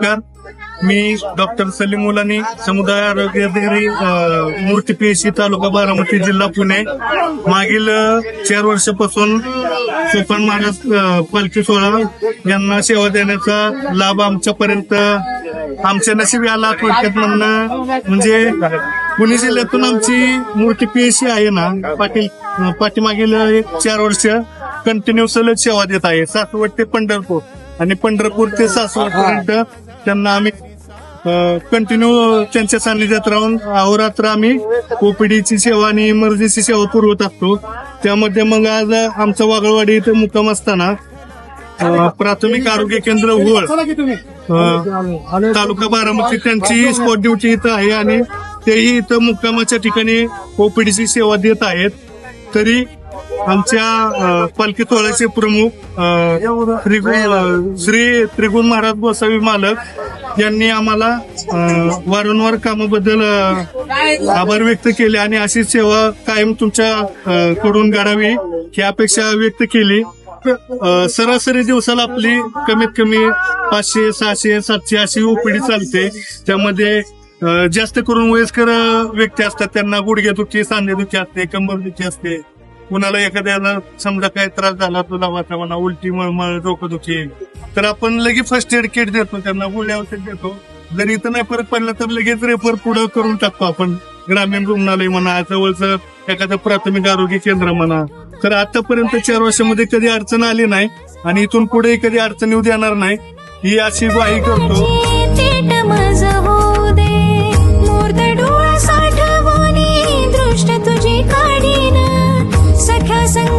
नमस्कार. मी डॉक्टर सलीम मुलानी समुदाय आरोग्य अधिकारी मूर्ती पीएसी तालुका बारामती जिल्हा पुणे. मागील चार वर्षापासून सोपान महाराज पालखी सोहळा यांना सेवा देण्याचा लाभ आमच्यापर्यंत आमच्या नशिबी आला थोडक्यात म्हणणं म्हणजे पुणे जिल्ह्यातून आमची मूर्ती पीएसी आहे ना पाटील पाठीमागील एक चार वर्ष कंटिन्यू सलग सेवा देत आहे. सासवड ते पंढरपूर आणि पंढरपूर ते सासवड पर्यंत त्यांना आम्ही कंटिन्यू त्यांच्या सान्निध्यात राहून अहोरात्र आम्ही ओपीडीची सेवा आणि इमर्जन्सी सेवा पुरवत असतो. त्यामध्ये मग आज आमचा वागळवाडी इथे मुक्काम असताना प्राथमिक आरोग्य केंद्र होळ तालुका बारामती त्यांची स्पॉट ड्युटी इथं आहे आणि तेही इथं मुक्कामाच्या ठिकाणी ओपीडीची सेवा देत आहेत. तरी आमच्या पालखी तोळ्याचे प्रमुख त्रिगुण श्री त्रिगुण महाराज गोसावी मालक यांनी आम्हाला वारंवार कामाबद्दल आभार व्यक्त केले आणि अशी सेवा कायम तुमच्या कडून घडावी ही अपेक्षा व्यक्त केली. सरासरी दिवसाला आपली कमीत कमी पाचशे सहाशे सातशे अशी ओपीडी चालते. त्यामध्ये जास्त करून वयस्कर व्यक्ती असतात. त्यांना गुडघ्यादुखी सांधेदुखी असते कंबरदुखी असते. कुणाला एखाद्याला समजा काय त्रास झाला तुला वाचा म्हणा उलटी मळमळ डोकंदुखी. तर आपण लगेच फर्स्ट एड किट देतो त्यांना गोळ्या औषध देतो. जर इथं नाही फरक पडला तर लगेच रेफर पुढे करून टाकतो आपण. ग्रामीण रुग्णालय म्हणा जवळचं एखादं प्राथमिक आरोग्य केंद्र म्हणा. तर आतापर्यंत चार वर्षामध्ये कधी अडचण आली नाही आणि इथून पुढे कधी अडचण येऊ देणार नाही ही अशी ग्वाही करतो. pasan